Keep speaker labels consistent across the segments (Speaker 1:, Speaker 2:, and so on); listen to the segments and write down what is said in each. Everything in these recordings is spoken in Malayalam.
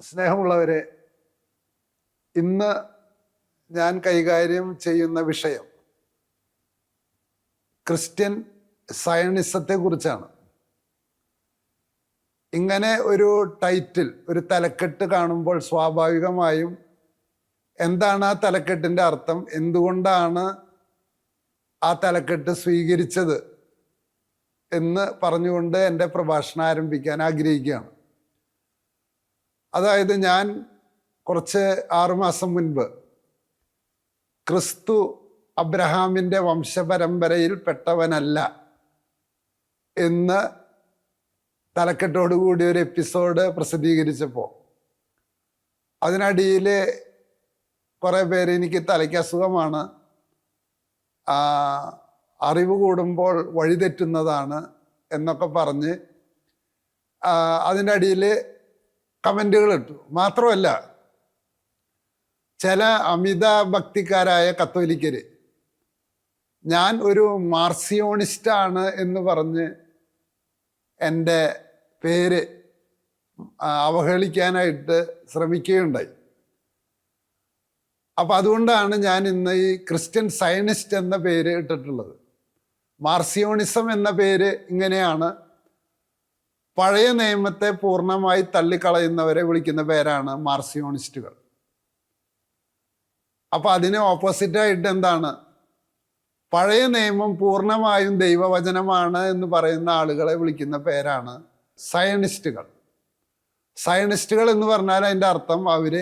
Speaker 1: സ്നേഹമുള്ളവരെ ഇന്ന് ഞാൻ കൈകാര്യം ചെയ്യുന്ന വിഷയം ക്രിസ്ത്യൻ സയണിസത്തെ കുറിച്ചാണ് ഇങ്ങനെ ഒരു ടൈറ്റിൽ ഒരു തലക്കെട്ട് കാണുമ്പോൾ സ്വാഭാവികമായും എന്താണ് ആ തലക്കെട്ടിന്റെ അർത്ഥം? എന്തുകൊണ്ടാണ് ആ തലക്കെട്ട് സ്വീകരിച്ചത് എന്ന് പറഞ്ഞുകൊണ്ട് എന്റെ പ്രഭാഷണം ആരംഭിക്കാൻ ആഗ്രഹിക്കുകയാണ്. അതായത് ഞാൻ കുറച്ച് ആറുമാസം മുൻപ് ക്രിസ്തു അബ്രഹാമിന്റെ വംശപരമ്പരയിൽ പെട്ടവനല്ല എന്ന് തലക്കെട്ടോടുകൂടി ഒരു എപ്പിസോഡ് പ്രസിദ്ധീകരിച്ചപ്പോൾ അതിനടിയിൽ കുറേ പേര് എനിക്ക് തലയ്ക്ക് അസുഖമാണ് അറിവ് കൂടുമ്പോൾ വഴിതെറ്റുന്നതാണ് എന്നൊക്കെ പറഞ്ഞ് അതിന്റെ അടിയിൽ കമന്റുകൾ ഇട്ടു മാത്രമല്ല ചില അമിത ഭക്തിക്കാരായ കത്തോലിക്കര് ഞാൻ ഒരു മാർസിയോണിസ്റ്റാണ് എന്ന് പറഞ്ഞ് എന്റെ പേര് അവഹേളിക്കാനായിട്ട് ശ്രമിക്കുകയുണ്ടായി. അപ്പം അതുകൊണ്ടാണ് ഞാൻ ഇന്ന് ഈ ക്രിസ്ത്യൻ സയനിസ്റ്റ് എന്ന പേര് ഇട്ടിട്ടുള്ളത്. മാർസിയോണിസം എന്ന പേര് ഇങ്ങനെയാണ് പഴയ നിയമത്തെ പൂർണമായി തള്ളിക്കളയുന്നവരെ വിളിക്കുന്ന പേരാണ് മാർസിയോണിസ്റ്റുകൾ. അപ്പൊ അതിന് ഓപ്പോസിറ്റായിട്ട് എന്താണ്? പഴയ നിയമം പൂർണമായും ദൈവവചനമാണ് എന്ന് പറയുന്ന ആളുകളെ വിളിക്കുന്ന പേരാണ് സയണിസ്റ്റുകൾ സയണിസ്റ്റുകൾ എന്ന് പറഞ്ഞാൽ അതിന്റെ അർത്ഥം അവർ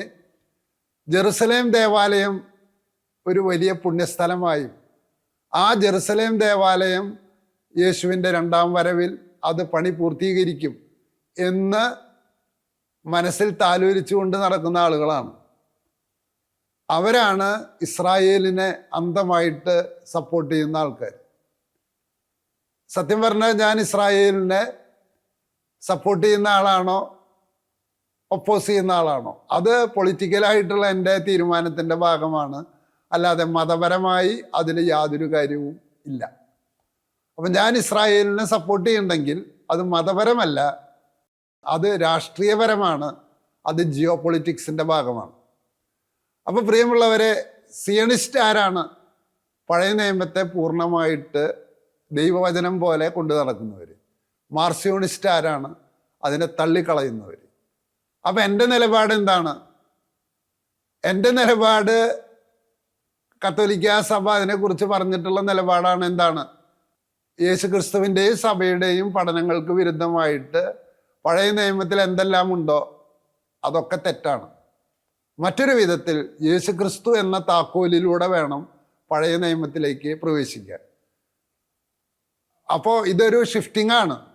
Speaker 1: ജെറുസലേം ദേവാലയം ഒരു വലിയ പുണ്യസ്ഥലമായും ആ ജെറുസലേം ദേവാലയം യേശുവിന്റെ രണ്ടാം വരവിൽ അത് പണി പൂർത്തീകരിക്കും എന്ന് മനസ്സിൽ താലോലിച്ചുകൊണ്ട് നടക്കുന്ന ആളുകളാണ്. അവരാണ് ഇസ്രായേലിനെ അന്തമായിട്ട് സപ്പോർട്ട് ചെയ്യുന്ന ആൾക്കാർ. സത്യം പറഞ്ഞാൽ ഞാൻ ഇസ്രായേലിനെ സപ്പോർട്ട് ചെയ്യുന്ന ആളാണോ ഒപ്പോസ് ചെയ്യുന്ന ആളാണോ? അത് പൊളിറ്റിക്കലായിട്ടുള്ള എന്റെ തീരുമാനത്തിന്റെ ഭാഗമാണ്. അല്ലാതെ മതപരമായി അതിൽ യാതൊരു കാര്യവും ഇല്ല. അപ്പം ഞാൻ ഇസ്രായേലിനെ സപ്പോർട്ട് ചെയ്യുന്നുണ്ടെങ്കിൽ അത് മതപരമല്ല അത് രാഷ്ട്രീയപരമാണ് അത് ജിയോ പൊളിറ്റിക്സിന്റെ ഭാഗമാണ്. അപ്പോൾ പ്രിയമുള്ളവരെ സിയണിസ്റ്റ് ആരാണ്? പഴയ നിയമത്തെ പൂർണമായിട്ട് ദൈവവചനം പോലെ കൊണ്ടു നടക്കുന്നവർ മാർസിയോണിസ്റ്റ് ആരാണ്? അതിനെ തള്ളിക്കളയുന്നവർ അപ്പം എന്റെ നിലപാട് എന്താണ്? എന്റെ നിലപാട് കത്തോലിക്ക സഭ അതിനെക്കുറിച്ച് പറഞ്ഞിട്ടുള്ള നിലപാടാണ് എന്താണ്? യേശു ക്രിസ്തുവിന്റെയും സഭയുടെയും പഠനങ്ങൾക്ക് വിരുദ്ധമായിട്ട് പഴയ നിയമത്തിൽ എന്തെല്ലാം ഉണ്ടോ അതൊക്കെ തെറ്റാണ്. മറ്റൊരു വിധത്തിൽ യേശുക്രിസ്തു എന്ന താക്കോലിലൂടെ വേണം പഴയ നിയമത്തിലേക്ക് പ്രവേശിക്കാൻ. അപ്പോൾ ഇതൊരു ഷിഫ്റ്റിംഗ് ആണ്.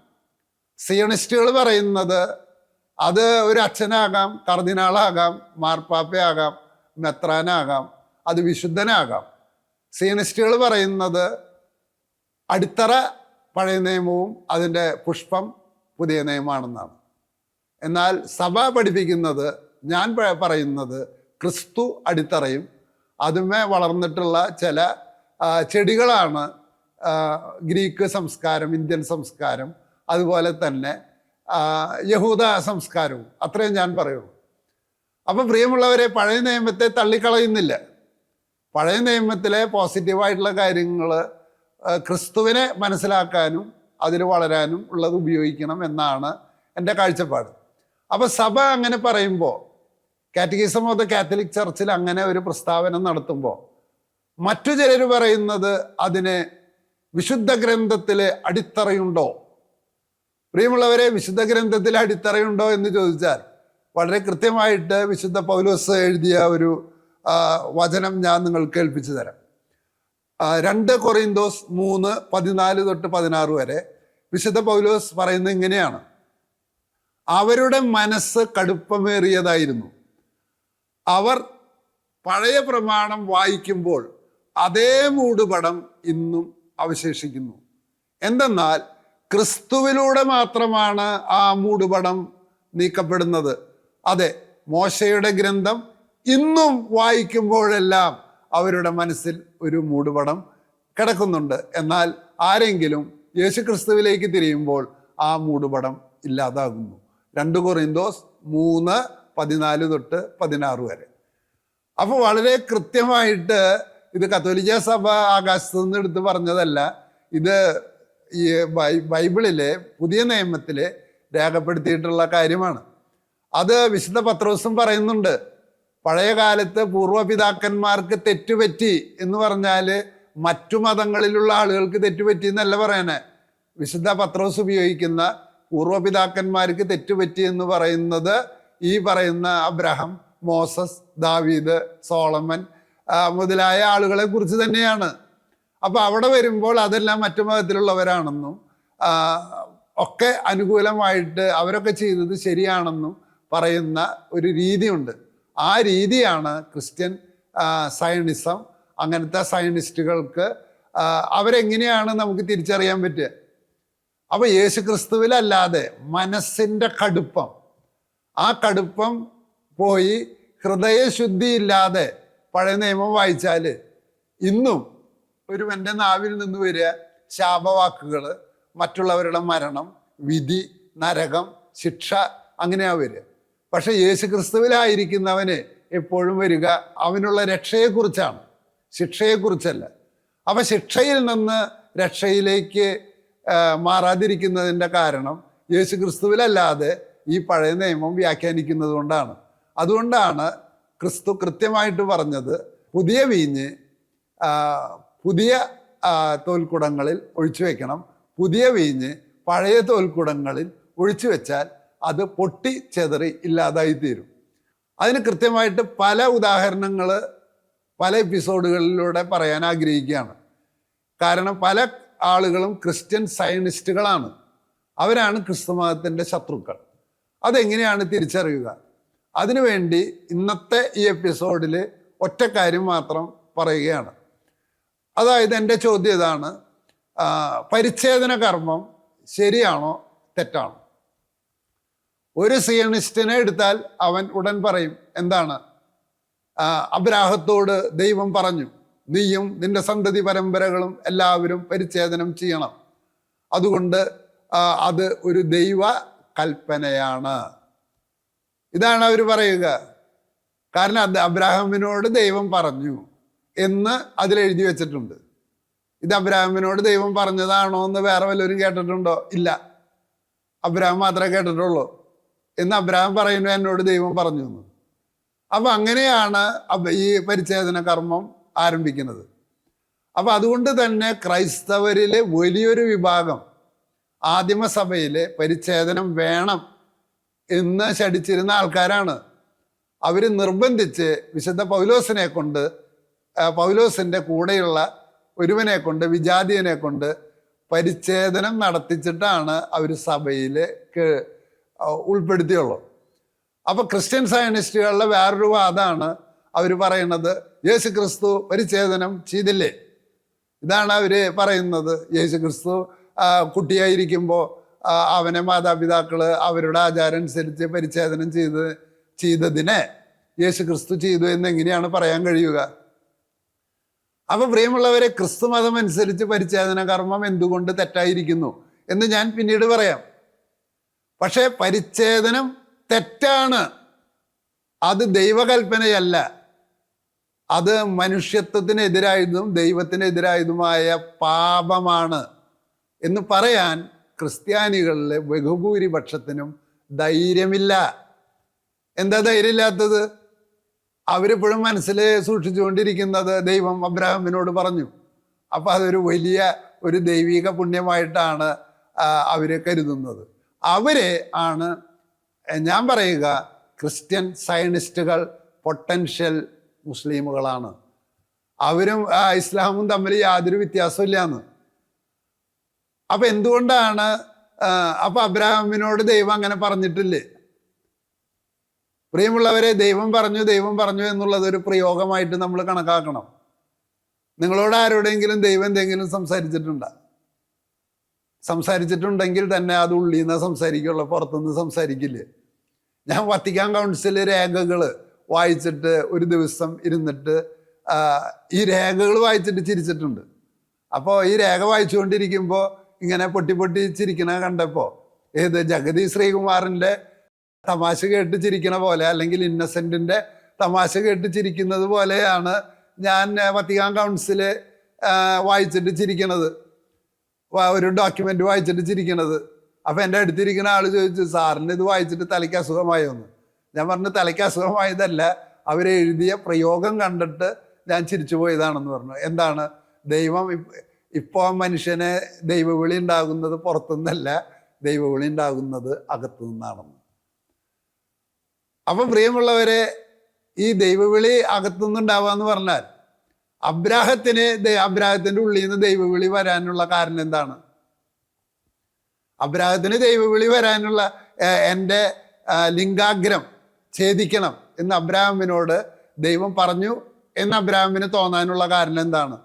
Speaker 1: സിയണിസ്റ്റുകൾ പറയുന്നത് അത് ഒരു അച്ഛനാകാം കർദിനാളാകാം മാർപ്പാപ്പയാകാം മെത്രാനാകാം അത് വിശുദ്ധനാകാം. സിയണിസ്റ്റുകൾ പറയുന്നത് അടിത്തറ പഴയ നിയമവും അതിന്റെ പുഷ്പം പുതിയ നിയമമാണെന്നാണ്. എന്നാൽ സഭ പഠിപ്പിക്കുന്നത് ഞാൻ പറയുന്നത് ക്രിസ്തു അടിത്തറയും അതുമേ വളർന്നിട്ടുള്ള ചില ചെടികളാണ് ഗ്രീക്ക് സംസ്കാരം ഇന്ത്യൻ സംസ്കാരം അതുപോലെ തന്നെ യഹൂദ സംസ്കാരവും. അത്രയും ഞാൻ പറയുള്ളൂ. അപ്പം പ്രിയമുള്ളവരെ പഴയ നിയമത്തെ തള്ളിക്കളയുന്നില്ല. പഴയ നിയമത്തിലെ പോസിറ്റീവായിട്ടുള്ള കാര്യങ്ങൾ ക്രിസ്തുവിനെ മനസ്സിലാക്കാനും അതിൽ വളരാനും ഉള്ളത് ഉപയോഗിക്കണം എന്നാണ് എന്റെ കാഴ്ചപ്പാട്. അപ്പോൾ സഭ അങ്ങനെ പറയുമ്പോൾ കാറ്റഗിസം ഓഫ് ദ കാത്തലിക് ചർച്ചിൽ അങ്ങനെ ഒരു പ്രസ്താവന നടത്തുമ്പോൾ മറ്റു ചിലർ പറയുന്നത് അതിന് വിശുദ്ധ ഗ്രന്ഥത്തിൽ അടിത്തറയുണ്ടോ? പ്രിയമുള്ളവരെ വിശുദ്ധ ഗ്രന്ഥത്തിൽ അടിത്തറയുണ്ടോ എന്ന് ചോദിച്ചാൽ വളരെ കൃത്യമായിട്ട് വിശുദ്ധ പൗലോസ് എഴുതിയ ഒരു വചനം ഞാൻ നിങ്ങൾക്ക് കേൾപ്പിച്ചു തരാം. രണ്ട് കൊറിന്തോസ് മൂന്ന് പതിനാല് തൊട്ട് പതിനാറ് വരെ വിശുദ്ധ പൗലോസ് പറയുന്നത് ഇങ്ങനെയാണ്. അവരുടെ മനസ്സ് കടുപ്പമേറിയതായിരുന്നു. അവർ പഴയ പ്രമാണം വായിക്കുമ്പോൾ അതേ മൂടുപടം ഇന്നും അവശേഷിക്കുന്നു. എന്തെന്നാൽ ക്രിസ്തുവിലൂടെ മാത്രമാണ് ആ മൂടുപടം നീക്കപ്പെടുന്നത്. അതെ മോശയുടെ ഗ്രന്ഥം ഇന്നും വായിക്കുമ്പോഴെല്ലാം അവരുടെ മനസ്സിൽ ഒരു മൂടുപടം കിടക്കുന്നുണ്ട്. എന്നാൽ ആരെങ്കിലും യേശുക്രിസ്തുവിലേക്ക് തിരിയുമ്പോൾ ആ മൂടുപടം ഇല്ലാതാകുന്നു. രണ്ട് കൊറിന്തോസ് മൂന്ന് പതിനാല് തൊട്ട് പതിനാറ് വരെ. അപ്പോൾ വളരെ കൃത്യമായിട്ട് ഇത് കത്തോലിക്ക സഭ ആകാശത്ത് നിന്ന് എടുത്ത് പറഞ്ഞതല്ല. ഇത് ഈ ബൈബിളിലെ പുതിയ നിയമത്തിലെ രേഖപ്പെടുത്തിയിട്ടുള്ള കാര്യമാണ്. അത് വിശുദ്ധ പത്രോസും പറയുന്നുണ്ട്. പഴയ കാലത്ത് പൂർവപിതാക്കന്മാർക്ക് തെറ്റുപറ്റി എന്ന് പറഞ്ഞാൽ മറ്റു മതങ്ങളിലുള്ള ആളുകൾക്ക് തെറ്റുപറ്റി എന്നല്ല പറയണേ. വിശുദ്ധ പത്രോസ് ഉപയോഗിക്കുന്ന പൂർവപിതാക്കന്മാർക്ക് തെറ്റുപറ്റി എന്ന് പറയുന്നത് ഈ പറയുന്ന അബ്രഹാം മോസസ് ദാവീദ് സോളമൻ മുതലായ ആളുകളെ കുറിച്ച് തന്നെയാണ്. അപ്പോൾ അവിടെ വരുമ്പോൾ അതെല്ലാം മറ്റു മതത്തിലുള്ളവരാണെന്നും ഒക്കെ അനുകൂലമായിട്ട് അവരൊക്കെ ചെയ്തത് ശരിയാണെന്നും പറയുന്ന ഒരു രീതിയുണ്ട്. ആ രീതിയാണ് ക്രിസ്ത്യൻ സയണിസം അങ്ങനത്തെ സയനിസ്റ്റുകൾക്ക് അവരെങ്ങനെയാണ് നമുക്ക് തിരിച്ചറിയാൻ പറ്റുക? അപ്പോൾ യേശു ക്രിസ്തുവിലല്ലാതെ മനസ്സിന്റെ കടുപ്പം ആ കടുപ്പം പോയി ഹൃദയശുദ്ധി ഇല്ലാതെ പഴയ നിയമം വായിച്ചാൽ ഇന്നും ഒരു ഒരുവന്റെ നാവിൽ നിന്ന് വരിക ശാപവാക്കുകൾ മറ്റുള്ളവരുടെ മരണം വിധി നരകം ശിക്ഷ അങ്ങനെയാ വരിക. പക്ഷെ യേശു ക്രിസ്തുവിലായിരിക്കുന്നവന് എപ്പോഴും വരിക അവനുള്ള രക്ഷയെക്കുറിച്ചാണ്. ശിക്ഷയെക്കുറിച്ചല്ല. അപ്പം ശിക്ഷയിൽ നിന്ന് രക്ഷയിലേക്ക് മാറാതിരിക്കുന്നതിന്റെ കാരണം യേശു ക്രിസ്തുവിലല്ലാതെ ഈ പഴയ നിയമം വ്യാഖ്യാനിക്കുന്നത് കൊണ്ടാണ്. അതുകൊണ്ടാണ് ക്രിസ്തു കൃത്യമായിട്ട് പറഞ്ഞത് പുതിയ വീഞ്ഞ് പുതിയ തോൽക്കുടങ്ങളിൽ ഒഴിച്ചു വെക്കണം പുതിയ വീഞ്ഞ് പഴയ തോൽക്കുടങ്ങളിൽ ഒഴിച്ചു വെച്ചാൽ അത് പൊട്ടി ചെതറി ഇല്ലാതായി തീരും. അതിന് കൃത്യമായിട്ട് പല ഉദാഹരണങ്ങൾ പല എപ്പിസോഡുകളിലൂടെ പറയാൻ ആഗ്രഹിക്കുകയാണ്. കാരണം പല ആളുകളും ക്രിസ്ത്യൻ സയനിസ്റ്റുകളാണ്. അവരാണ് ക്രിസ്തുമതത്തിന്റെ ശത്രുക്കൾ. അതെങ്ങനെയാണ് തിരിച്ചറിയുക? അതിനുവേണ്ടി ഇന്നത്തെ ഈ എപ്പിസോഡിൽ ഒറ്റ കാര്യം മാത്രം പറയുകയാണ്. അതായത് എന്റെ ചോദ്യം ഇതാണ് പരിച്ഛേദന കർമ്മം ശരിയാണോ തെറ്റാണോ? ഒരു സിയണിസ്റ്റിനെ എടുത്താൽ അവൻ ഉടൻ പറയും എന്താണ്? അബ്രാഹത്തോട് ദൈവം പറഞ്ഞു നീയും നിന്റെ സന്തതി പരമ്പരകളും എല്ലാവരും പരിച്ഛേദനം ചെയ്യണം. അതുകൊണ്ട് അത് ഒരു ദൈവ കൽപ്പനയാണ്. ഇതാണ് അവർ പറയുക. കാരണം അത് അബ്രാഹമിനോട് ദൈവം പറഞ്ഞു എന്ന് അതിലെഴുതി വെച്ചിട്ടുണ്ട്. ഇത് അബ്രാഹമിനോട് ദൈവം പറഞ്ഞതാണോ എന്ന് വേറെ വല്ലവരും കേട്ടിട്ടുണ്ടോ? ഇല്ല. അബ്രാഹം മാത്രമേ കേട്ടിട്ടുള്ളൂ. എന്ന് അബ്രാഹം പറയുന്നു എന്നോട് ദൈവം പറഞ്ഞു തന്നു. അപ്പൊ അങ്ങനെയാണ് ഈ പരിച്ഛേദന കർമ്മം ആരംഭിക്കുന്നത്. അപ്പൊ അതുകൊണ്ട് തന്നെ ക്രൈസ്തവരിലെ വലിയൊരു വിഭാഗം ആദിമസഭയിലെ പരിച്ഛേദനം വേണം എന്ന് ശടിച്ചിരുന്ന ആൾക്കാരാണ്. അവർ നിർബന്ധിച്ച് വിശുദ്ധ പൗലോസിനെ കൊണ്ട് പൗലോസിന്റെ കൂടെയുള്ള ഒരുവനെ കൊണ്ട് വിജാതിയനെ കൊണ്ട് പരിച്ഛേദനം നടത്തിച്ചിട്ടാണ് അവർ സഭയിലേക്ക് ഉൾപ്പെടുത്തിയുള്ളൂ. അപ്പോൾ ക്രിസ്ത്യൻ സയനിസ്റ്റുകളുടെ വേറൊരു വാദമാണ് അവർ പറയുന്നത് യേശു ക്രിസ്തു പരിച്ഛേദനം ചെയ്തില്ലേ? ഇതാണ് അവർ പറയുന്നത്. യേശു ക്രിസ്തു കുട്ടിയായിരിക്കുമ്പോൾ അവനെ മാതാപിതാക്കൾ അവരുടെ ആചാരം അനുസരിച്ച് പരിച്ഛേദനം ചെയ്ത് ചെയ്തതിനെ യേശു ക്രിസ്തു ചെയ്തു എന്നെങ്ങനെയാണ് പറയാൻ കഴിയുക? അപ്പൊ പ്രിയമുള്ളവരെ ക്രിസ്തു മതം അനുസരിച്ച് പരിച്ഛേദന കർമ്മം എന്തുകൊണ്ട് തെറ്റായിരിക്കുന്നു എന്ന് ഞാൻ പിന്നീട് പറയാം. പക്ഷേ പരിച്ഛേദനം തെറ്റാണ്. അത് ദൈവകൽപ്പനയല്ല. അത് മനുഷ്യത്വത്തിനെതിരായതും ദൈവത്തിനെതിരായതുമായ പാപമാണ്. എന്ന് പറയാൻ ക്രിസ്ത്യാനികളിലെ ബഹുഭൂരിപക്ഷത്തിനും ധൈര്യമില്ല. എന്താ ധൈര്യമില്ലാത്തത്? അവരിപ്പോഴും മനസ്സിൽ സൂക്ഷിച്ചുകൊണ്ടിരിക്കുന്നത് ദൈവം അബ്രാഹമിനോട് പറഞ്ഞു. അപ്പം അതൊരു വലിയ ഒരു ദൈവിക പുണ്യമായിട്ടാണ് അവർ കരുതുന്നത്. അവരെ ആണ് ഞാൻ പറയുക ക്രിസ്ത്യൻ സയനിസ്റ്റുകൾ പൊട്ടൻഷ്യൽ മുസ്ലിമുകളാണ്. അവരും ഇസ്ലാമും തമ്മിൽ യാതൊരു വ്യത്യാസമില്ലാന്ന് അപ്പൊ എന്തുകൊണ്ടാണ് അപ്പം അബ്രാഹമിനോട് ദൈവം അങ്ങനെ പറഞ്ഞിട്ടില്ലേ? പ്രിയമുള്ളവരെ ദൈവം പറഞ്ഞു ദൈവം പറഞ്ഞു എന്നുള്ളത് ഒരു പ്രയോഗമായിട്ട് നമ്മൾ കണക്കാക്കണം. നിങ്ങളോട് ആരോടെങ്കിലും ദൈവം എന്തെങ്കിലും സംസാരിച്ചിട്ടുണ്ടോ? സംസാരിച്ചിട്ടുണ്ടെങ്കിൽ തന്നെ അത് ഉള്ളിൽ നിന്ന് സംസാരിക്കുള്ളൂ പുറത്തുനിന്ന് സംസാരിക്കില്ലേ? ഞാൻ വത്തിക്കാൻ കൗൺസിൽ രേഖകൾ വായിച്ചിട്ട് ഒരു ദിവസം ഇരുന്നിട്ട് ഈ രേഖകൾ വായിച്ചിട്ട് ചിരിച്ചിട്ടുണ്ട്. അപ്പോൾ ഈ രേഖ വായിച്ചുകൊണ്ടിരിക്കുമ്പോൾ ഇങ്ങനെ പൊട്ടി പൊട്ടി ചിരിക്കണ കണ്ടപ്പോൾ ഏത് ജഗതി ശ്രീകുമാറിന്റെ തമാശ കേട്ട് ചിരിക്കണ പോലെ അല്ലെങ്കിൽ ഇന്നസെന്റിന്റെ തമാശ കേട്ട് ചിരിക്കുന്നത് പോലെയാണ് ഞാൻ വത്തിക്കാൻ കൗൺസിൽ വായിച്ചിട്ട് ചിരിക്കണത്. ഒരു ഡോക്യുമെന്റ് വായിച്ചിട്ട് ചിരിക്കണത്. അപ്പൊ എന്റെ അടുത്തിരിക്കുന്ന ആൾ ചോദിച്ചു സാറിന് ഇത് വായിച്ചിട്ട് തലയ്ക്ക് അസുഖമായോ എന്ന് ഞാൻ പറഞ്ഞു തലയ്ക്ക് അസുഖമായതല്ല അവരെഴുതിയ പ്രയോഗം കണ്ടിട്ട് ഞാൻ ചിരിച്ചു പോയതാണെന്ന് പറഞ്ഞു. എന്താണ്? ദൈവം ഇപ്പോൾ ഇപ്പോ മനുഷ്യനെ ദൈവവിളി ഉണ്ടാകുന്നത് പുറത്തുനിന്നല്ല ദൈവവിളി ഉണ്ടാകുന്നത് അകത്തു നിന്നാണെന്ന്. അപ്പൊ പ്രിയമുള്ളവരെ ഈ ദൈവവിളി അകത്തുനിന്നുണ്ടാവുക എന്ന് പറഞ്ഞാൽ അബ്രാഹത്തിന് അബ്രാഹത്തിന്റെ ഉള്ളിൽ നിന്ന് ദൈവവിളി വരാനുള്ള കാരണം എന്താണ്? അബ്രാഹത്തിന് ദൈവവിളി വരാനുള്ള എന്റെ ലിംഗാഗ്രം ഛേദിക്കണം എന്ന് അബ്രാഹമിനോട് ദൈവം പറഞ്ഞു എന്ന് അബ്രാഹമിന് തോന്നാനുള്ള കാരണം എന്താണ്?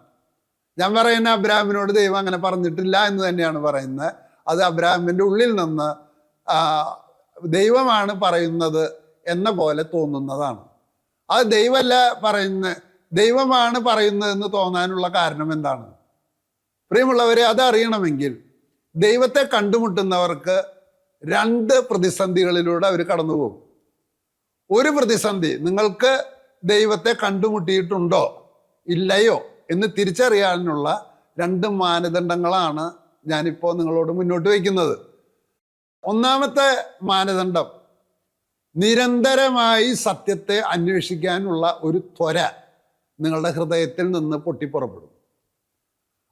Speaker 1: ഞാൻ പറയുന്ന അബ്രാഹമിനോട് ദൈവം അങ്ങനെ പറഞ്ഞിട്ടില്ല എന്ന് തന്നെയാണ് പറയുന്നത്. അത് അബ്രാഹമിന്റെ ഉള്ളിൽ നിന്ന് ദൈവമാണ് പറയുന്നത് എന്ന പോലെ തോന്നുന്നതാണ്. അത് ദൈവമല്ല പറയുന്ന ദൈവമാണ് പറയുന്നതെന്ന് തോന്നാനുള്ള കാരണം എന്താണ്? പ്രിയമുള്ളവരെ അതറിയണമെങ്കിൽ ദൈവത്തെ കണ്ടുമുട്ടുന്നവർക്ക് രണ്ട് പ്രതിസന്ധികളിലൂടെ അവർ കടന്നു പോകും ഒരു പ്രതിസന്ധി നിങ്ങൾക്ക് ദൈവത്തെ കണ്ടുമുട്ടിയിട്ടുണ്ടോ? ഇല്ലയോ? എന്ന് തിരിച്ചറിയാനുള്ള രണ്ട് മാനദണ്ഡങ്ങളാണ് ഞാനിപ്പോൾ നിങ്ങളോട് മുന്നോട്ട് വയ്ക്കുന്നത്. ഒന്നാമത്തെ മാനദണ്ഡം നിരന്തരമായി സത്യത്തെ അന്വേഷിക്കാനുള്ള ഒരു ത്വര. നിങ്ങളുടെ ഹൃദയത്തിൽ നിന്ന് പൊട്ടിപ്പുറപ്പെടും.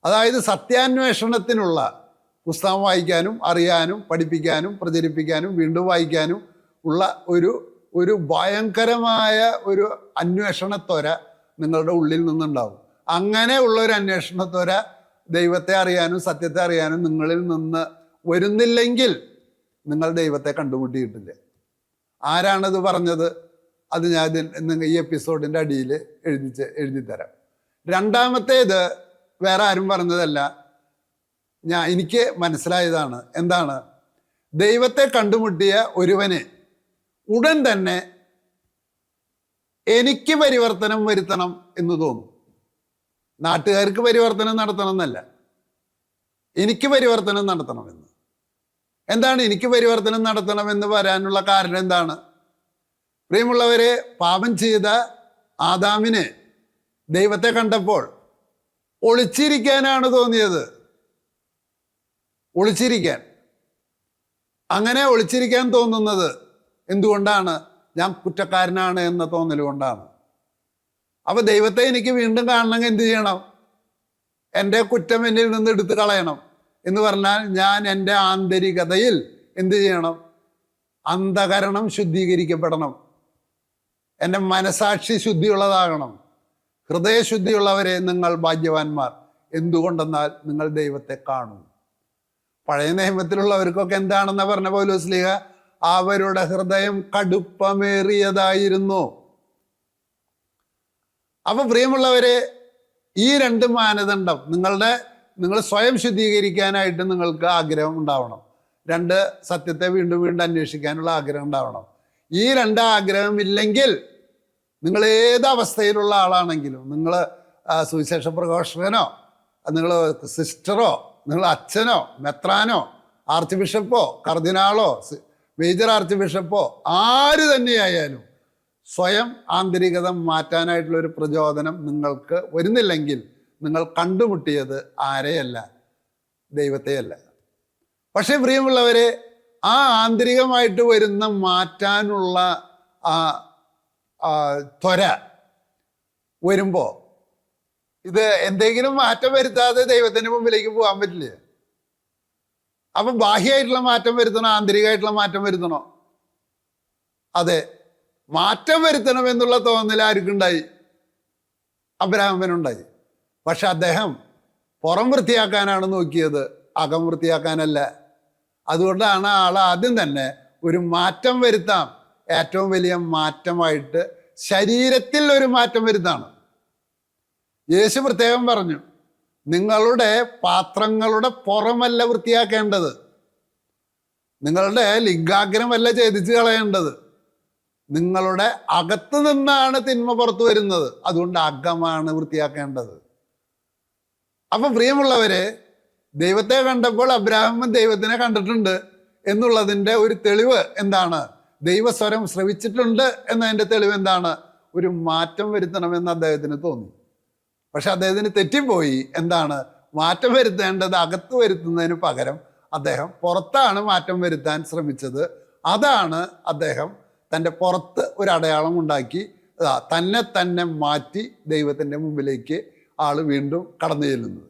Speaker 1: അതായത് സത്യാന്വേഷണത്തിനുള്ള പുസ്തകം വായിക്കാനും അറിയാനും പഠിപ്പിക്കാനും പ്രചരിപ്പിക്കാനും വീണ്ടും വായിക്കാനും ഉള്ള ഒരു ഒരു ഭയങ്കരമായ ഒരു അന്വേഷണത്വര നിങ്ങളുടെ ഉള്ളിൽ നിന്നുണ്ടാവും. അങ്ങനെ ഉള്ള ഒരു അന്വേഷണത്വര ദൈവത്തെ അറിയാനും സത്യത്തെ അറിയാനും നിങ്ങളിൽ നിന്ന് വരുന്നില്ലെങ്കിൽ നിങ്ങൾ ദൈവത്തെ കണ്ടുമുട്ടിയിട്ടില്ല. ആരാണത് പറഞ്ഞത്? അത് ഞാൻ നിങ്ങൾ ഈ എപ്പിസോഡിന്റെ അടിയിൽ എഴുതി എഴുതി തരാം രണ്ടാമത്തേത് വേറെ ആരും പറഞ്ഞതല്ല. ഞാൻ എനിക്ക് മനസ്സിലായതാണ്. എന്താണ്? ദൈവത്തെ കണ്ടുമുട്ടിയ ഒരുവനെ ഉടൻ തന്നെ എനിക്ക് പരിവർത്തനം വരുത്തണം എന്ന് തോന്നും. നാട്ടുകാർക്ക് പരിവർത്തനം നടത്തണം എന്നല്ല. എനിക്ക് പരിവർത്തനം നടത്തണമെന്ന് എന്താണ് എനിക്ക് പരിവർത്തനം നടത്തണമെന്ന് വരാനുള്ള കാരണം എന്താണ്? പ്രിയമുള്ളവരെ പാപം ചെയ്ത ആദാമിന് ദൈവത്തെ കണ്ടപ്പോൾ ഒളിച്ചിരിക്കാനാണ് തോന്നിയത്. ഒളിച്ചിരിക്കാൻ. അങ്ങനെ ഒളിച്ചിരിക്കാൻ തോന്നുന്നത് എന്തുകൊണ്ടാണ്? ഞാൻ കുറ്റക്കാരനാണ് എന്ന തോന്നൽ കൊണ്ടാണ്. അപ്പൊ ദൈവത്തെ എനിക്ക് വീണ്ടും കാണണമെങ്കിൽ എന്ത് ചെയ്യണം? എന്റെ കുറ്റം എന്നിൽ നിന്ന് എടുത്തു കളയണം. എന്ന് പറഞ്ഞാൽ ഞാൻ എന്റെ ആന്തരികതയിൽ എന്ത് ചെയ്യണം? അന്ധകരണം ശുദ്ധീകരിക്കപ്പെടണം. എന്റെ മനസാക്ഷി ശുദ്ധിയുള്ളതാകണം. ഹൃദയശുദ്ധിയുള്ളവരെ നിങ്ങൾ ഭാഗ്യവാന്മാർ. എന്തുകൊണ്ടെന്നാൽ നിങ്ങൾ ദൈവത്തെ കാണും. പഴയ നിയമത്തിലുള്ളവർക്കൊക്കെ എന്താണെന്ന് പറഞ്ഞ പൗലോസ്ലിഹ അവരുടെ ഹൃദയം കടുപ്പമേറിയതായിരുന്നു. അപ്പൊ പ്രിയമുള്ളവരെ ഈ രണ്ട് മാനദണ്ഡം നിങ്ങളുടെ നിങ്ങൾ സ്വയം ശുദ്ധീകരിക്കാനായിട്ട് നിങ്ങൾക്ക് ആഗ്രഹം ഉണ്ടാവണം. രണ്ട് സത്യത്തെ വീണ്ടും വീണ്ടും അന്വേഷിക്കാനുള്ള ആഗ്രഹം ഉണ്ടാവണം. ഈ രണ്ട് ആഗ്രഹം ഇല്ലെങ്കിൽ നിങ്ങൾ ഏത് അവസ്ഥയിലുള്ള ആളാണെങ്കിലും നിങ്ങൾ സുവിശേഷ പ്രഘോഷകനോ നിങ്ങൾ സിസ്റ്ററോ നിങ്ങൾ അച്ഛനോ മെത്രാനോ ആർച്ച് ബിഷപ്പോ കർദിനാളോ മേജർ ആർച്ച് ബിഷപ്പോ ആര് തന്നെയായാലും സ്വയം ആന്തരികത മാറ്റാനായിട്ടുള്ള ഒരു പ്രചോദനം നിങ്ങൾക്ക് വരുന്നില്ലെങ്കിൽ നിങ്ങൾ കണ്ടുമുട്ടിയത് ആരെയല്ല? ദൈവത്തെയല്ല. പക്ഷേ പ്രിയമുള്ളവരെ ആ ആന്തരികമായിട്ട് വരുന്ന മാറ്റാനുള്ള ആ ത്വര വരുമ്പോൾ ഇത് എന്തെങ്കിലും മാറ്റം വരുത്താതെ ദൈവത്തിന് മുമ്പിലേക്ക് പോകാൻ പറ്റില്ലേ? അപ്പൊ ബാഹ്യമായിട്ടുള്ള മാറ്റം വരുത്തണോ? ആന്തരികമായിട്ടുള്ള മാറ്റം വരുത്തണോ? അതെ. മാറ്റം വരുത്തണം എന്നുള്ള തോന്നൽ ആർക്കുണ്ടായി അബ്രാഹ്മനുണ്ടായി. പക്ഷെ അദ്ദേഹം പുറം വൃത്തിയാക്കാനാണ് നോക്കിയത്. അകം വൃത്തിയാക്കാനല്ല. അതുകൊണ്ടാണ് ആൾ ആദ്യം തന്നെ ഒരു മാറ്റം വരുത്താം. ഏറ്റവും വലിയ മാറ്റമായിട്ട് ശരീരത്തിൽ ഒരു മാറ്റം വരുന്നതാണ്. യേശു പ്രത്യേകം പറഞ്ഞു നിങ്ങളുടെ പാത്രങ്ങളുടെ പുറമല്ല വൃത്തിയാക്കേണ്ടത്. നിങ്ങളുടെ ലിംഗാഗ്രമല്ല ഛേദിച്ച് കളയേണ്ടത്. നിങ്ങളുടെ അകത്തു നിന്നാണ് തിന്മ പുറത്തു വരുന്നത്. അതുകൊണ്ട് അകമാണ് വൃത്തിയാക്കേണ്ടത്. അപ്പൊ പ്രിയമുള്ളവരെ ദൈവത്തെ കണ്ടപ്പോൾ അബ്രാഹ്മൻ ദൈവത്തിനെ കണ്ടിട്ടുണ്ട് എന്നുള്ളതിന്റെ ഒരു തെളിവ് എന്താണ്? ദൈവസ്വരം ശ്രവിച്ചിട്ടുണ്ട് എന്നതിന്റെ തെളിവ് എന്താണ്? ഒരു മാറ്റം വരുത്തണമെന്ന് അദ്ദേഹത്തിന് തോന്നി. പക്ഷെ അദ്ദേഹത്തിന് തെറ്റിപ്പോയി. എന്താണ്? മാറ്റം വരുത്തേണ്ടത് അകത്ത് വരുത്തുന്നതിന് പകരം അദ്ദേഹം പുറത്താണ് മാറ്റം വരുത്താൻ ശ്രമിച്ചത്. അതാണ് അദ്ദേഹം തന്റെ പുറത്ത് ഒരു അടയാളം ഉണ്ടാക്കി. തന്നെ തന്നെ മാറ്റി ദൈവത്തിന്റെ മുമ്പിലേക്ക് ആൾ വീണ്ടും കടന്നു ചെല്ലുന്നത്.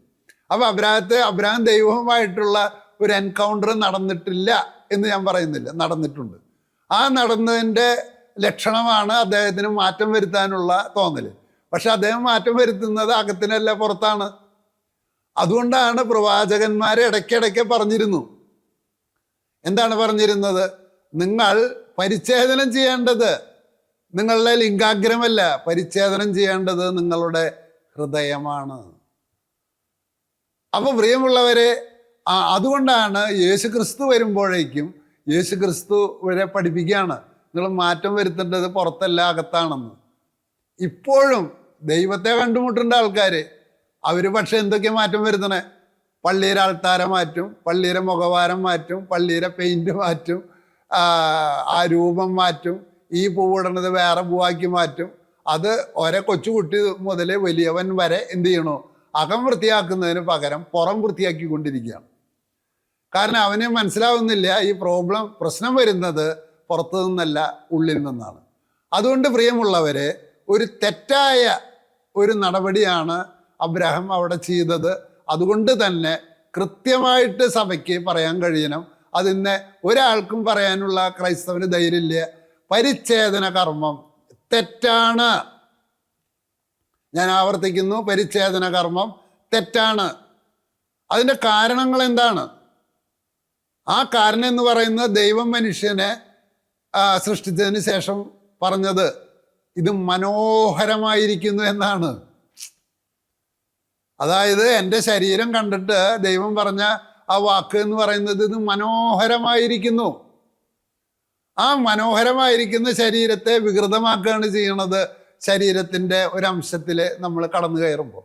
Speaker 1: അപ്പോൾ അബ്രാഹത്തെ അബ്രാഹം ദൈവവുമായിട്ടുള്ള ഒരു എൻകൗണ്ടർ നടന്നിട്ടില്ല എന്ന് ഞാൻ പറയുന്നില്ല. നടന്നിട്ടുണ്ട്. ആ നടന്നതിന്റെ ലക്ഷണമാണ് അദ്ദേഹത്തിന് മാറ്റം വരുത്താനുള്ള തോന്നൽ പക്ഷെ അദ്ദേഹം മാറ്റം വരുത്തുന്നത് അകത്തിനല്ല പുറത്താണ്. അതുകൊണ്ടാണ് പ്രവാചകന്മാരെ ഇടയ്ക്കിടയ്ക്ക് പറഞ്ഞിരുന്നു. എന്താണ് പറഞ്ഞിരുന്നത്? നിങ്ങൾ പരിച്ഛേദനം ചെയ്യേണ്ടത് നിങ്ങളുടെ ലിംഗാഗ്രമല്ല പരിച്ഛേദനം ചെയ്യേണ്ടത് നിങ്ങളുടെ ഹൃദയമാണ്. അപ്പോൾ പ്രിയമുള്ളവരെ അതുകൊണ്ടാണ് യേശു ക്രിസ്തു വരുമ്പോഴേക്കും യേശു ക്രിസ്തു വരെ പഠിപ്പിക്കുകയാണ്. നിങ്ങൾ മാറ്റം വരുത്തേണ്ടത് പുറത്തല്ല അകത്താണെന്ന്. ഇപ്പോഴും ദൈവത്തെ കണ്ടുമുട്ടേണ്ട ആൾക്കാർ അവർ പക്ഷെ എന്തൊക്കെ മാറ്റം വരുത്തണേ? പള്ളിയിലെ ആൾത്താരം മാറ്റും പള്ളിയിലെ മുഖവാരം മാറ്റും പള്ളിയിലെ പെയിന്റ് മാറ്റും ആ, രൂപം മാറ്റും ഈ പൂവിടണത് വേറെ പൂവാക്കി മാറ്റും. അത് ഒരേ കൊച്ചുകുട്ടി മുതൽ വലിയവൻ വരെ എന്ത് ചെയ്യണോ? അകം വൃത്തിയാക്കുന്നതിന് പകരം പുറം വൃത്തിയാക്കിക്കൊണ്ടിരിക്കുകയാണ്. കാരണം അവന് മനസ്സിലാവുന്നില്ല ഈ പ്രോബ്ലം പ്രശ്നം വരുന്നത് പുറത്തു നിന്നല്ല ഉള്ളിൽ നിന്നാണ്. അതുകൊണ്ട് പ്രിയമുള്ളവരെ ഒരു തെറ്റായ ഒരു നടപടിയാണ് അബ്രഹാം അവിടെ ചെയ്തത്. അതുകൊണ്ട് തന്നെ കൃത്യമായിട്ട് സഭയ്ക്ക് പറയാൻ കഴിയണം. അതിന്ന് ഒരാൾക്കും പറയാനുള്ള ക്രൈസ്തവന് ധൈര്യമില്ല. പരിച്ഛേദന കർമ്മം തെറ്റാണ്. ഞാൻ ആവർത്തിക്കുന്നു. പരിച്ഛേദന കർമ്മം തെറ്റാണ്. അതിന്റെ കാരണങ്ങൾ എന്താണ്? ആ കാരണം എന്ന് പറയുന്നത് ദൈവം മനുഷ്യനെ സൃഷ്ടിച്ചതിന് ശേഷം പറഞ്ഞത് ഇത് മനോഹരമായിരിക്കുന്നു എന്നാണ്. അതായത് എന്റെ ശരീരം കണ്ടിട്ട് ദൈവം പറഞ്ഞ ആ വാക്ക് എന്ന് പറയുന്നത് ഇത് മനോഹരമായിരിക്കുന്നു. ആ മനോഹരമായിരിക്കുന്ന ശരീരത്തെ വികൃതമാക്കുകയാണ് ചെയ്യണത് ശരീരത്തിന്റെ ഒരംശത്തിൽ നമ്മൾ കടന്നു കയറുമ്പോൾ.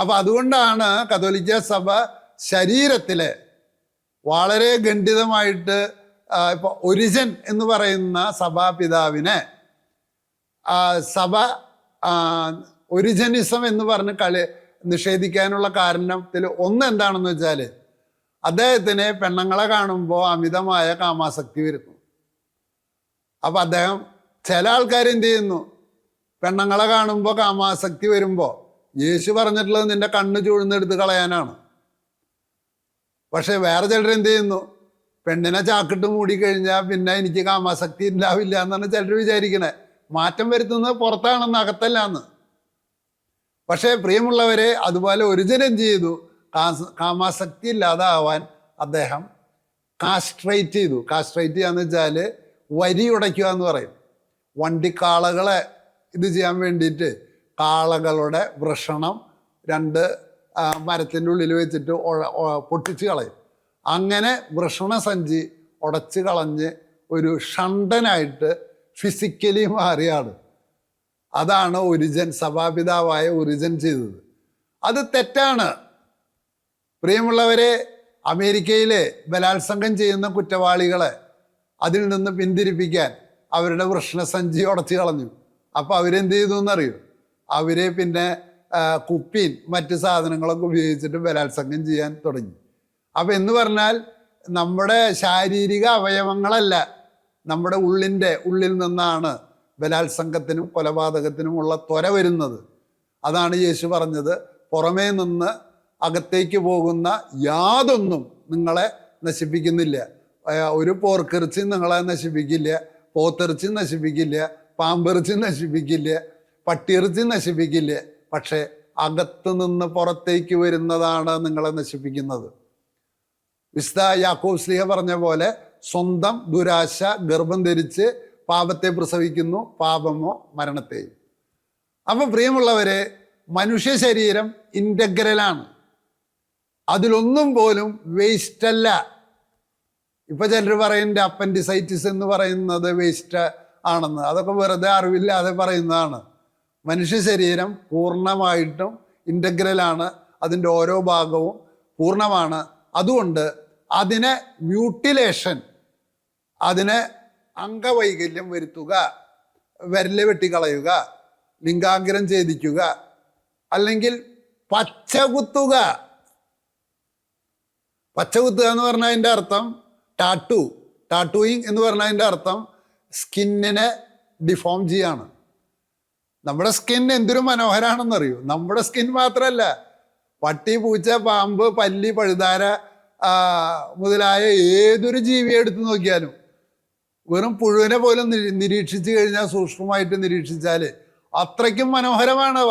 Speaker 1: അപ്പൊ അതുകൊണ്ടാണ് കത്തോലിക്ക സഭ ശരീരത്തിലെ വളരെ ഖണ്ഡിതമായിട്ട് ഇപ്പോൾ ഇപ്പൊ ഒരിജൻ എന്ന് പറയുന്ന സഭാപിതാവിനെ സഭ ഒരിജനിസം എന്ന് പറഞ്ഞ് കളി നിഷേധിക്കാനുള്ള കാരണത്തിൽ ഒന്ന് എന്താണെന്ന് വെച്ചാൽ അദ്ദേഹത്തിന് പെണ്ണുങ്ങളെ കാണുമ്പോൾ അമിതമായ കാമാസക്തി വരുന്നു. അപ്പം അദ്ദേഹം ചില ആൾക്കാർ എന്ത് ചെയ്യുന്നു? പെണ്ണുങ്ങളെ കാണുമ്പോൾ കാമാസക്തി വരുമ്പോൾ യേശു പറഞ്ഞിട്ടുള്ളത് നിന്റെ കണ്ണ് ചൂഴ്ന്നെടുത്ത് കളയാനാണ്. പക്ഷെ വേറെ ചിലർ എന്ത് ചെയ്യുന്നു? പെണ്ണിനെ ചാക്കിട്ട് മൂടിക്കഴിഞ്ഞാൽ പിന്നെ എനിക്ക് കാമാസക്തി ഉണ്ടാവില്ല എന്നാണ് ചിലർ വിചാരിക്കണേ. മാറ്റം വരുത്തുന്നത് പുറത്താണെന്ന് അകത്തല്ല എന്ന് പക്ഷേ പ്രിയമുള്ളവരെ അതുപോലെ ഒരു ജനം ചെയ്തു? കാമാസക്തി ഇല്ലാതാവാൻ അദ്ദേഹം കാസ്ട്രേറ്റ് ചെയ്തു. കാസ്ട്രേറ്റ് ചെയ്യാന്ന് വെച്ചാൽ വരി ഉടയ്ക്കുക എന്ന് പറയും. വണ്ടിക്കാളകളെ ഇത് ചെയ്യാൻ വേണ്ടിയിട്ട് കാളകളുടെ വൃഷണം രണ്ട് മരത്തിന്റെ ഉള്ളിൽ വെച്ചിട്ട് പൊട്ടിച്ച് കളയും. അങ്ങനെ വൃഷണസഞ്ചി ഉടച്ച് കളഞ്ഞ് ഒരു ഷണ്ടനായിട്ട് ഫിസിക്കലി മാറിയാണ്. അതാണ് ഒരിജൻ സഭാപിതാവായ ഒരിജൻ ചെയ്തത്. അത് തെറ്റാണ്. പ്രിയമുള്ളവരെ അമേരിക്കയിലെ ബലാത്സംഗം ചെയ്യുന്ന കുറ്റവാളികളെ അതിൽ നിന്ന് പിന്തിരിപ്പിക്കാൻ അവരുടെ വൃഷ്ണസഞ്ചി ഉടച്ചു കളഞ്ഞു. അപ്പോൾ അവരെന്ത് ചെയ്തു എന്നറിയോ? അവരെ പിന്നെ കുപ്പിയും മറ്റ് സാധനങ്ങളൊക്കെ ഉപയോഗിച്ചിട്ട് ബലാത്സംഗം ചെയ്യാൻ തുടങ്ങി. അപ്പം എന്ന് പറഞ്ഞാൽ നമ്മുടെ ശാരീരിക അവയവങ്ങളല്ല നമ്മുടെ ഉള്ളിന്റെ ഉള്ളിൽ നിന്നാണ് ബലാത്സംഗത്തിനും കൊലപാതകത്തിനുമുള്ള ത്വര വരുന്നത്. അതാണ് യേശു പറഞ്ഞത് പുറമേ നിന്ന് അകത്തേക്ക് പോകുന്ന യാതൊന്നും നിങ്ങളെ നശിപ്പിക്കുന്നില്ല. ഒരു പോർക്കിറച്ചി നിങ്ങളെ നശിപ്പിക്കില്ല പോത്തിറച്ചി നശിപ്പിക്കില്ല പാമ്പിറച്ചി നശിപ്പിക്കില്ല പട്ടിയിറച്ചി നശിപ്പിക്കില്ല. പക്ഷേ അകത്ത് നിന്ന് പുറത്തേക്ക് വരുന്നതാണ് നിങ്ങളെ നശിപ്പിക്കുന്നത്. വിശുദ്ധ യാക്കോബ് സ്ലിഹ പറഞ്ഞ പോലെ സ്വന്തം ദുരാശ ഗർഭം ധരിച്ച് പാപത്തെ പ്രസവിക്കുന്നു പാപമോ മരണത്തെയും. അപ്പൊ പ്രിയമുള്ളവരെ മനുഷ്യ ശരീരം ഇന്റഗ്രലാണ് അതിലൊന്നും പോലും വേസ്റ്റ് അല്ല ഇപ്പൊ ചിലർ പറയുന്നുണ്ട് അപ്പൻഡിസൈറ്റിസ് എന്ന് പറയുന്നത് വേസ്റ്റ് ആണെന്ന്. അതൊക്കെ വെറുതെ അറിവില്ലാതെ പറയുന്നതാണ്. മനുഷ്യ ശരീരം പൂർണമായിട്ടും ഇന്റഗ്രലാണ് അതിന്റെ ഓരോ ഭാഗവും പൂർണമാണ്. അതുകൊണ്ട് അതിനെ മ്യൂട്ടിലേഷൻ അതിനെ അംഗവൈകല്യം വരുത്തുക വിരൽ വെട്ടിക്കളയുക ലിംഗാഗ്രം ഛേദിക്കുക അല്ലെങ്കിൽ പച്ചകുത്തുക. പച്ചകുത്തുക എന്ന് പറഞ്ഞാൽ അതിന്റെ അർത്ഥം ടാറ്റു ടാറ്റൂയിങ് എന്ന് പറഞ്ഞാൽ അർത്ഥം സ്കിന്നിനെ ഡിഫോം ചെയ്യാണ്. നമ്മുടെ സ്കിൻ എന്തൊരു മനോഹരാണെന്നറിയോ? നമ്മുടെ സ്കിൻ മാത്രമല്ല പട്ടി പൂച്ച പാമ്പ് പല്ലി പഴുതാര മുതലായ ഏതൊരു ജീവിയെ എടുത്തു നോക്കിയാലും വെറും പുഴുവിനെ പോലും നിരീ- നിരീക്ഷിച്ചു കഴിഞ്ഞാൽ സൂക്ഷ്മമായിട്ട് നിരീക്ഷിച്ചാൽ അത്രയ്ക്കും മനോഹരമാണവ.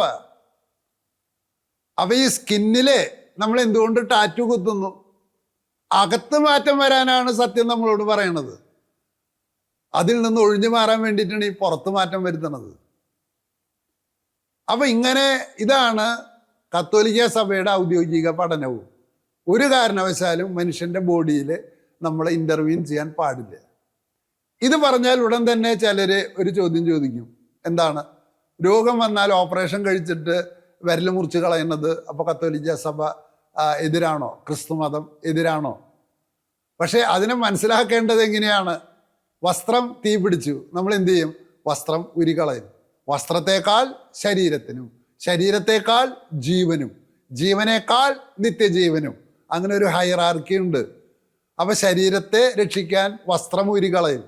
Speaker 1: അപ്പൊ ഈ സ്കിന്നിലെ നമ്മൾ എന്തുകൊണ്ട് ടാറ്റു കുത്തുന്നു? അകത്ത് മാറ്റം വരാനാണ് സത്യം നമ്മളോട് പറയണത്. അതിൽ നിന്ന് ഒഴിഞ്ഞു മാറാൻ വേണ്ടിയിട്ടാണ് ഈ പുറത്ത് മാറ്റം വരുത്തുന്നത് അപ്പൊ ഇങ്ങനെ ഇതാണ് കത്തോലിക്ക സഭയുടെ ഔദ്യോഗിക പഠനവും. ഒരു കാരണവശാലും മനുഷ്യന്റെ ബോഡിയിൽ നമ്മൾ ഇന്റർവ്യൂൻ ചെയ്യാൻ പാടില്ല. ഇത് പറഞ്ഞാൽ ഉടൻ തന്നെ ചിലര് ഒരു ചോദ്യം ചോദിക്കും. എന്താണ്? രോഗം വന്നാൽ ഓപ്പറേഷൻ കഴിച്ചിട്ട് വിരൽ മുറിച്ച് കളയുന്നത് അപ്പൊ കത്തോലിക്ക സഭ എതിരാണോ? ക്രിസ്തു മതം എതിരാണോ? പക്ഷെ അതിനെ മനസ്സിലാക്കേണ്ടത് എങ്ങനെയാണ്? വസ്ത്രം തീ പിടിച്ചു നമ്മൾ എന്ത് ചെയ്യും? വസ്ത്രം ഉരികളയും. വസ്ത്രത്തെക്കാൾ ശരീരത്തിനും ശരീരത്തെക്കാൾ ജീവനും ജീവനേക്കാൾ നിത്യജീവനും. അങ്ങനെ ഒരു ഹൈറാർക്കി ഉണ്ട്. അപ്പൊ ശരീരത്തെ രക്ഷിക്കാൻ വസ്ത്രം ഉരികളയും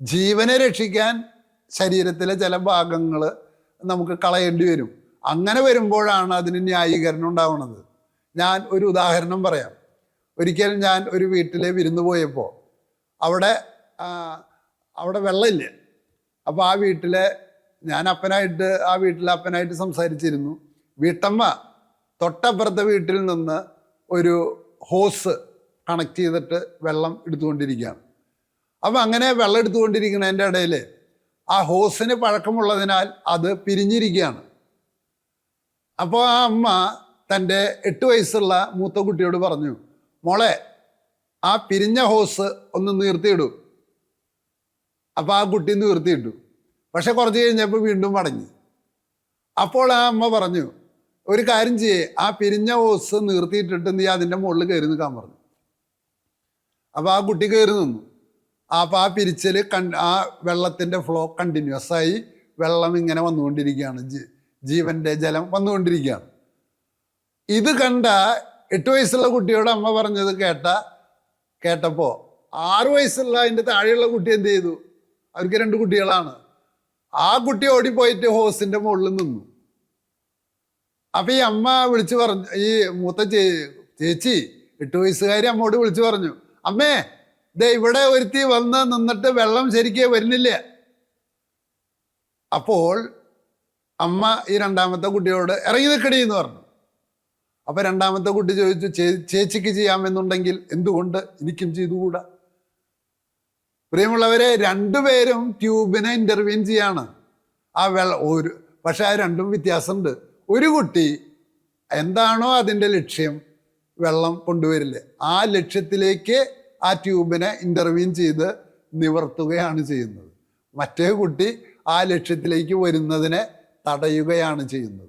Speaker 1: ജീവനെ രക്ഷിക്കാൻ ശരീരത്തിലെ ചില ഭാഗങ്ങൾ നമുക്ക് കളയേണ്ടി വരും. അങ്ങനെ വരുമ്പോഴാണ് അതിന് ന്യായീകരണം ഉണ്ടാവുന്നത്. ഞാൻ ഒരു ഉദാഹരണം പറയാം. ഒരിക്കൽ ഞാൻ ഒരു വീട്ടിലെ വിരുന്ന് പോയപ്പോൾ അവിടെ അവിടെ വെള്ളമില്ല? അപ്പോൾ ആ വീട്ടിലെ ഞാൻ അപ്പനായിട്ട് ആ വീട്ടിൽ അപ്പനായിട്ട് സംസാരിച്ചിരുന്നു. വീട്ടമ്മ തൊട്ടപ്പുറത്തെ വീട്ടിൽ നിന്ന് ഒരു ഹോസ് കണക്ട് ചെയ്തിട്ട് വെള്ളം എടുത്തുകൊണ്ടിരിക്കുകയാണ്. അപ്പം അങ്ങനെ വെള്ളം എടുത്തുകൊണ്ടിരിക്കുന്നതിന്റെ ഇടയിൽ ആ ഹോസിന് പഴക്കമുള്ളതിനാൽ അത് പിരിഞ്ഞിരിക്കുകയാണ്. അപ്പോൾ ആ അമ്മ തന്റെ എട്ട് വയസ്സുള്ള മൂത്ത കുട്ടിയോട് പറഞ്ഞു മോളെ ആ പിരിഞ്ഞ ഹോസ് ഒന്ന് നീർത്തിയിടൂ. അപ്പോൾ ആ കുട്ടി നീർത്തിയിട്ടു. പക്ഷെ കുറച്ച് കഴിഞ്ഞപ്പോൾ വീണ്ടും മടങ്ങി. അപ്പോൾ ആ അമ്മ പറഞ്ഞു ഒരു കാര്യം ചെയ്യേ ആ പിരിഞ്ഞ ഓസ് നിർത്തിയിട്ടിട്ട് നീ അതിന്റെ മുകളിൽ കയറി നിൽക്കാൻ പറഞ്ഞു. അപ്പോൾ ആ കുട്ടി കയറി നിന്നു. അപ്പോൾ ആ പിരിച്ചൽ കൺ ആ വെള്ളത്തിന്റെ ഫ്ലോ കണ്ടിന്യൂസ് ആയി വെള്ളം ഇങ്ങനെ വന്നുകൊണ്ടിരിക്കുകയാണ്. ജീ ജീവന്റെ ജലം വന്നുകൊണ്ടിരിക്കുകയാണ്. ഇത് കണ്ട എട്ട് വയസ്സുള്ള കുട്ടിയോട് അമ്മ പറഞ്ഞത് കേട്ട കേട്ടപ്പോൾ ആറു വയസ്സുള്ള അതിന്റെ താഴെയുള്ള കുട്ടി എന്ത് ചെയ്തു? അവർക്ക് രണ്ട് കുട്ടികളാണ്. ആ കുട്ടി ഓടിപ്പോയിട്ട് ഹോസിന്റെ മുകളിൽ നിന്നു. അപ്പൊ ഈ അമ്മ വിളിച്ചു പറഞ്ഞു ഈ മൂത്ത ചേ ചേച്ചി എട്ട് വയസ്സുകാരി അമ്മോട് വിളിച്ചു പറഞ്ഞു അമ്മേ ദേ ഇവിടെ ഒരുത്തി വന്ന് നിന്നിട്ട് വെള്ളം ശരിക്കേ വരുന്നില്ല. അപ്പോൾ അമ്മ ഈ രണ്ടാമത്തെ കുട്ടിയോട് ഇറങ്ങി നിൽക്കടി എന്ന് പറഞ്ഞു. അപ്പൊ രണ്ടാമത്തെ കുട്ടി ചോദിച്ചു "ചേ- ചേച്ചിക്ക് ചെയ്യാമെന്നുണ്ടെങ്കിൽ എന്തുകൊണ്ട്? എനിക്കും ചെയ്തുകൂടാ. പ്രിയമുള്ളവരെ രണ്ടുപേരും ട്യൂബിനെ ഇന്റർവ്യൂൻ ചെയ്യാണ്. ആ വെള്ള ഒരു പക്ഷെ ആ രണ്ടും വ്യത്യാസമുണ്ട്. ഒരു കുട്ടി എന്താണോ അതിന്റെ ലക്ഷ്യം വെള്ളം കൊണ്ടുവരില്ല ആ ലക്ഷ്യത്തിലേക്ക് ആ ട്യൂബിനെ ഇന്റർവ്യൂൻ ചെയ്ത് നിവർത്തുകയാണ് ചെയ്യുന്നത്. മറ്റേ കുട്ടി ആ ലക്ഷ്യത്തിലേക്ക് വരുന്നതിനെ തടയുകയാണ് ചെയ്യുന്നത്.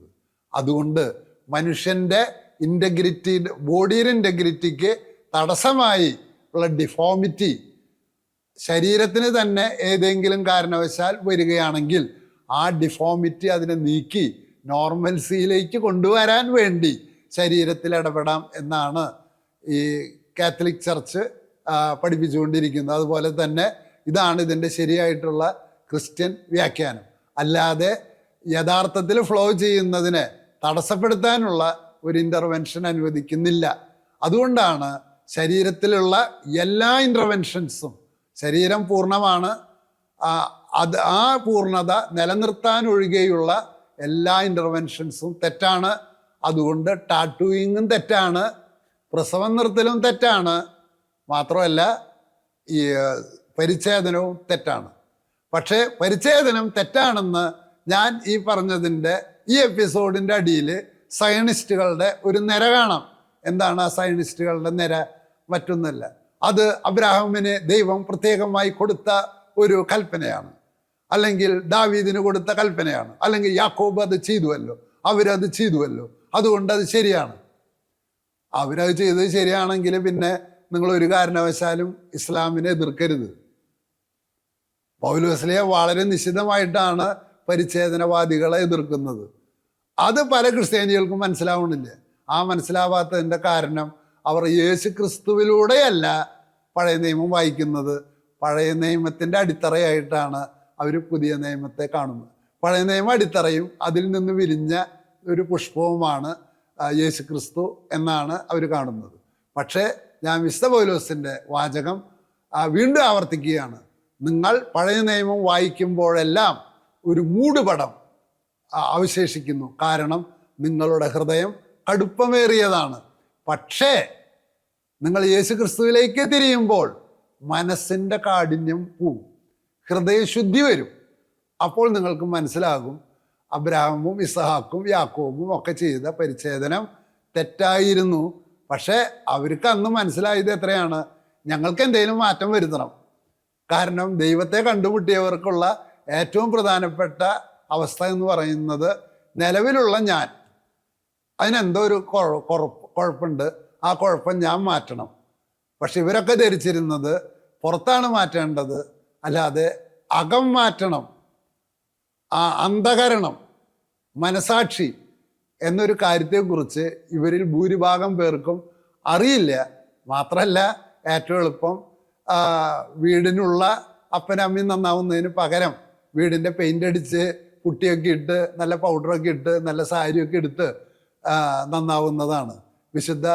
Speaker 1: അതുകൊണ്ട് മനുഷ്യന്റെ ഇന്റഗ്രിറ്റി ബോഡിയുടെ ഇന്റഗ്രിറ്റിക്ക് തടസ്സമായി ഉള്ള ഡിഫോമിറ്റി ശരീരത്തിന് തന്നെ ഏതെങ്കിലും കാരണവശാൽ വരികയാണെങ്കിൽ ആ ഡിഫോമിറ്റി അതിനെ നീക്കി നോർമൽസിയിലേക്ക് കൊണ്ടുവരാൻ വേണ്ടി ശരീരത്തിൽ ഇടപെടാം എന്നാണ് ഈ കാത്തലിക് ചർച്ച് പഠിപ്പിച്ചുകൊണ്ടിരിക്കുന്നത്. അതുപോലെ തന്നെ ഇതാണ് ഇതിന്റെ ശരിയായിട്ടുള്ള ക്രിസ്ത്യൻ വ്യാഖ്യാനം. അല്ലാതെ യഥാർത്ഥത്തിൽ ഫ്ലോ ചെയ്യുന്നതിനെ തടസ്സപ്പെടുത്താനുള്ള ഒരു ഇന്റർവെൻഷൻ അനുവദിക്കുന്നില്ല. അതുകൊണ്ടാണ് ശരീരത്തിലുള്ള എല്ലാ ഇന്റർവെൻഷൻസും ശരീരം പൂർണമാണ്. അത് ആ പൂർണത നിലനിർത്താൻ ഒഴികെയുള്ള എല്ലാ ഇന്റർവെൻഷൻസും തെറ്റാണ്. അതുകൊണ്ട് ടാറ്റൂയിങ്ങും തെറ്റാണ്. പ്രസവം നിർത്തലും തെറ്റാണ്. മാത്രമല്ല ഈ പരിച്ഛേദനവും തെറ്റാണ്. പക്ഷേ പരിച്ഛേദനം തെറ്റാണെന്ന് ഞാൻ ഈ പറഞ്ഞതിന്റെ ഈ എപ്പിസോഡിന്റെ അടിയിൽ സയനിസ്റ്റുകളുടെ ഒരു നിര കാണാം. എന്താണ് ആ സയനിസ്റ്റുകളുടെ നിര? മറ്റൊന്നല്ല. അത് അബ്രാഹമിന് ദൈവം പ്രത്യേകമായി കൊടുത്ത ഒരു കൽപ്പനയാണ്. അല്ലെങ്കിൽ ദാവീദിന് കൊടുത്ത കൽപ്പനയാണ്. അല്ലെങ്കിൽ യാക്കോബ് അത് ചെയ്തുവല്ലോ. അവരത് ചെയ്തുവല്ലോ. അതുകൊണ്ട് അത് ശരിയാണ്. അവരത് ചെയ്തത് ശരിയാണെങ്കിൽ പിന്നെ നിങ്ങൾ ഒരു കാരണവശാലും ഇസ്ലാമിനെ എതിർക്കരുത്. പൗലോസ്ലിയെ വളരെ നിശിതമായിട്ടാണ് പരിച്ഛേദനവാദികളെ എതിർക്കുന്നത്. അത് പല ക്രിസ്ത്യാനികൾക്കും മനസ്സിലാവണില്ല. ആ മനസ്സിലാവാത്തതിന്റെ കാരണം അവർ യേശു ക്രിസ്തുവിലൂടെയല്ല പഴയ നിയമം വായിക്കുന്നത്. പഴയ നിയമത്തിന്റെ അടിത്തറയായിട്ടാണ് അവർ പുതിയ നിയമത്തെ കാണുന്നത്. പഴയ നിയമം അടിത്തറയും അതിൽ നിന്ന് വിരിഞ്ഞ ഒരു പുഷ്പവുമാണ് യേശു ക്രിസ്തു എന്നാണ് അവർ കാണുന്നത്. പക്ഷേ ഞാൻ വിശുദ്ധ പൗലോസിന്റെ വാചകം വീണ്ടും ആവർത്തിക്കുകയാണ്. നിങ്ങൾ പഴയ നിയമം വായിക്കുമ്പോഴെല്ലാം ഒരു മൂടുപടം അവശേഷിക്കുന്നു. കാരണം നിങ്ങളുടെ ഹൃദയം കടുപ്പമേറിയതാണ്. പക്ഷേ നിങ്ങൾ യേശു ക്രിസ്തുവിലേക്ക് തിരിയുമ്പോൾ മനസ്സിന്റെ കാഠിന്യം പോവും. ഹൃദയശുദ്ധി വരും. അപ്പോൾ നിങ്ങൾക്ക് മനസ്സിലാകും അബ്രാഹമും ഇസഹാക്കും യാക്കോബും ഒക്കെ ചെയ്ത പരിച്ഛേദനം തെറ്റായിരുന്നു. പക്ഷേ അവർക്ക് അന്ന് മനസ്സിലായത് എത്രയാണ്? ഞങ്ങൾക്ക് എന്തെങ്കിലും മാറ്റം വരുത്തണം. കാരണം ദൈവത്തെ കണ്ടുമുട്ടിയവർക്കുള്ള ഏറ്റവും പ്രധാനപ്പെട്ട അവസ്ഥ എന്ന് പറയുന്നത് നിലവിലുള്ള ഞാൻ. അതിനെന്തോ ഒരു കുഴ- കുഴപ്പ് കുഴപ്പമുണ്ട് ആ കുഴപ്പം ഞാൻ മാറ്റണം. പക്ഷെ ഇവരൊക്കെ ധരിച്ചിരുന്നത് പുറത്താണ് മാറ്റേണ്ടത്. അല്ലാതെ അകം മാറ്റണം. ആ അന്ധകരണം മനസാക്ഷി എന്നൊരു കാര്യത്തെക്കുറിച്ച് ഇവരിൽ ഭൂരിഭാഗം പേർക്കും അറിയില്ല. മാത്രമല്ല ഏറ്റവും എളുപ്പം വീടിനുള്ള അപ്പനമ്മയും നന്നാവുന്നതിന് പകരം വീടിന്റെ പെയിന്റ് അടിച്ച് പുട്ടിയൊക്കെ ഇട്ട് നല്ല പൗഡറൊക്കെ ഇട്ട് നല്ല സാരിയൊക്കെ എടുത്ത് നന്നാവുന്നതാണ്. വിശുദ്ധ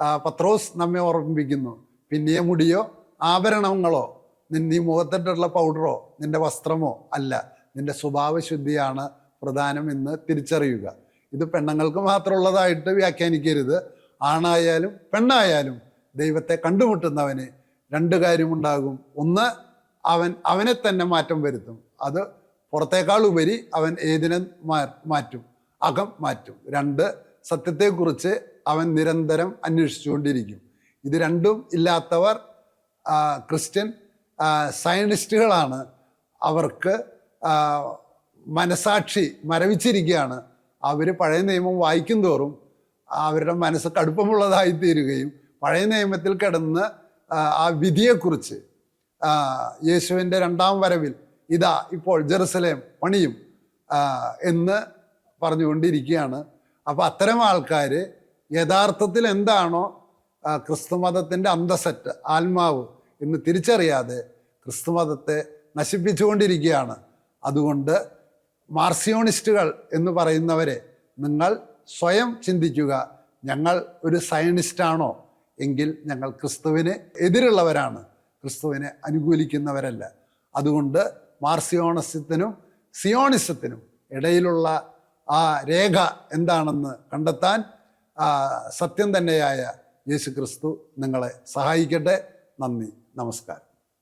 Speaker 1: പത്രോസ് നമ്മെ ഓർമ്മിപ്പിക്കുന്നു. പിന്നെ മുടിയോ? ആഭരണങ്ങളോ? നീ മുഖത്തിട്ടുള്ള പൗഡറോ നിന്റെ വസ്ത്രമോ? അല്ല. നിന്റെ സ്വഭാവശുദ്ധിയാണ് പ്രധാനം എന്ന് തിരിച്ചറിയുക. ഇത് പെണ്ണുങ്ങൾക്ക് മാത്രമുള്ളതായിട്ട് വ്യാഖ്യാനിക്കരുത്. ആണായാലും പെണ്ണായാലും ദൈവത്തെ കണ്ടുമുട്ടുന്നവന് രണ്ട് കാര്യമുണ്ടാകും. ഒന്ന് അവൻ അവനെ തന്നെ മാറ്റം വരുത്തും. അത് പുറത്തേക്കാൾ ഉപരി അവൻ ഏതിനെ മാറ്റും? അകം മാറ്റും. രണ്ട് സത്യത്തെക്കുറിച്ച് അവൻ നിരന്തരം അന്വേഷിച്ചുകൊണ്ടിരിക്കും. ഇത് രണ്ടും ഇല്ലാത്തവർ ക്രിസ്ത്യൻ സയനിസ്റ്റുകളാണ്. അവർക്ക് മനസാക്ഷി മരവിച്ചിരിക്കുകയാണ്. അവർ പഴയ നിയമം വായിക്കും തോറും അവരുടെ മനസ്സ് കടുപ്പമുള്ളതായി തീരുകയും പഴയ നിയമത്തിൽ കിടന്ന് ആ, വിധിയെക്കുറിച്ച് യേശുവിന്റെ രണ്ടാം വരവിൽ ഇതാ ഇപ്പോൾ ജെറുസലേം പണിയും എന്ന് പറഞ്ഞുകൊണ്ടിരിക്കുകയാണ്. അപ്പോൾ അത്തരം ആൾക്കാർ യഥാർത്ഥത്തിൽ എന്താണോ ക്രിസ്തുമതത്തിന്റെ അന്തസറ്റ് ആത്മാവ് എന്ന് തിരിച്ചറിയാതെ ക്രിസ്തുമതത്തെ നശിപ്പിച്ചുകൊണ്ടിരിക്കുകയാണ്. അതുകൊണ്ട് മാർസിയോണിസ്റ്റുകൾ എന്ന് പറയുന്നവരെ നിങ്ങൾ സ്വയം ചിന്തിക്കുക ഞങ്ങൾ ഒരു സയനിസ്റ്റാണോ എങ്കിൽ ഞങ്ങൾ ക്രിസ്തുവിന് എതിരുള്ളവരാണ് ക്രിസ്തുവിനെ അനുകൂലിക്കുന്നവരല്ല. അതുകൊണ്ട് മാർസിയോണിസത്തിനും സിയോണിസത്തിനും ഇടയിലുള്ള ആ രേഖ എന്താണെന്ന് കണ്ടെത്താൻ സത്യം തന്നെയായ യേശുക്രിസ്തു നിങ്ങളെ സഹായിക്കട്ടെ. നന്ദി. നമസ്കാരം.